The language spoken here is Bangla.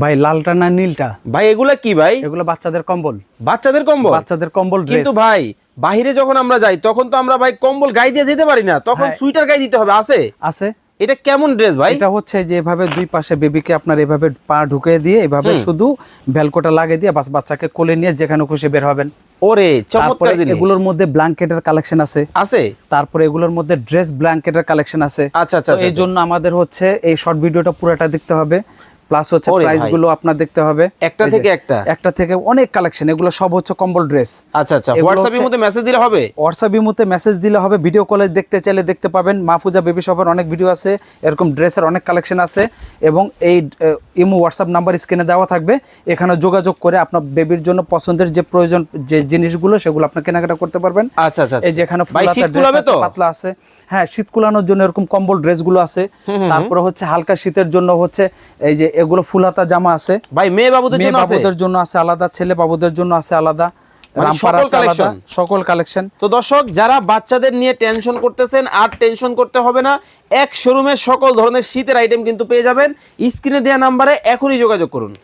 ভাই লালটা না নীলটা? ভাই এগুলা কি ভাই? এগুলো বাচ্চাদের কম্বল। বাচ্চাদের কম্বল? বাচ্চাদের কম্বল কিন্তু ভাই বাহিরে যখন আমরা যাই তখন তো আমরা ভাই কম্বল গায়ে দিয়ে যেতে পারি না। তখন হ্যাঁ। সুইটার গায়ে দিতে হবে আছে? আছে। এটা কেমন ড্রেস ভাই? এটা হচ্ছে যে এভাবে দুই পাশে বেবিকে আপনার এভাবে পা ঢুকিয়ে দিয়ে এভাবে শুধু ভ্যালকোটা লাগিয়ে দিয়ে বাস বাচ্চাকে কোলে নিয়ে যেখানে খুশি বের হবেন। ওরে চমৎকার জিনিস। এগুলোর মধ্যে ব্ল্যাঙ্কেটের কালেকশন আছে। আছে? তারপরে এগুলোর মধ্যে ড্রেস ব্ল্যাঙ্কেটের কালেকশন আছে। আচ্ছা আচ্ছা তো এই জন্য আমাদের হচ্ছে এই শর্ট ভিডিওটা পুরোটা দেখতে হবে। প্লাস হচ্ছে প্রাইসগুলো আপনার দেখতে হবে। একটা থেকে একটা? একটা থেকে অনেক কালেকশন এগুলো সব হচ্ছে কম্বল ড্রেস আচ্ছা আচ্ছা। এগুলো হোয়াটসঅ্যাপের হচ্ছে- মধ্যে মেসেজ দিলে হবে? হোয়াটসঅ্যাপ ইমোতে মেসেজ দিলে হবে ভিডিও কলে দেখতে চাইলে দেখতে পাবেন। মাহফুজা বেবি শপের অনেক ভিডিও আছে এরকম ড্রেসের অনেক কালেকশন আছে এবং এই ইমো হোয়াটসঅ্যাপ নাম্বার স্ক্রিনে দেওয়া থাকবে। এখানে যোগাযোগ করে আপনার বেবির জন্য পছন্দের যে প্রয়োজন যে জিনিসগুলো সেগুলো আপনি কেনাকাটা করতে পারবেন। আচ্ছা আচ্ছা এই যে এখানে পাতলা আছে। হ্যাঁ শীত কুলানোর জন্য এরকম কম্বল ড্রেসগুলো আছে। তারপরে হচ্ছে হালকা শীতের জন্য হচ্ছে এই যে এগুলো ফুল হাতা জামা আছে। ভাই মেয়ে বাবুদের জন্য আছে? বাবুদের জন্য আছে আলাদা ছেলে বাবুদের জন্য আছে আলাদা। মানে? সকল কালেকশন তো দর্শক যারা বাচ্চাদের নিয়ে টেনশন করতেছেন আর টেনশন করতে হবে না এক শোরুমে সকল ধরনের শীতের আইটেম কিন্তু পেয়ে যাবেন। স্ক্রিনে দেওয়া নাম্বারে এখনই যোগাযোগ করুন।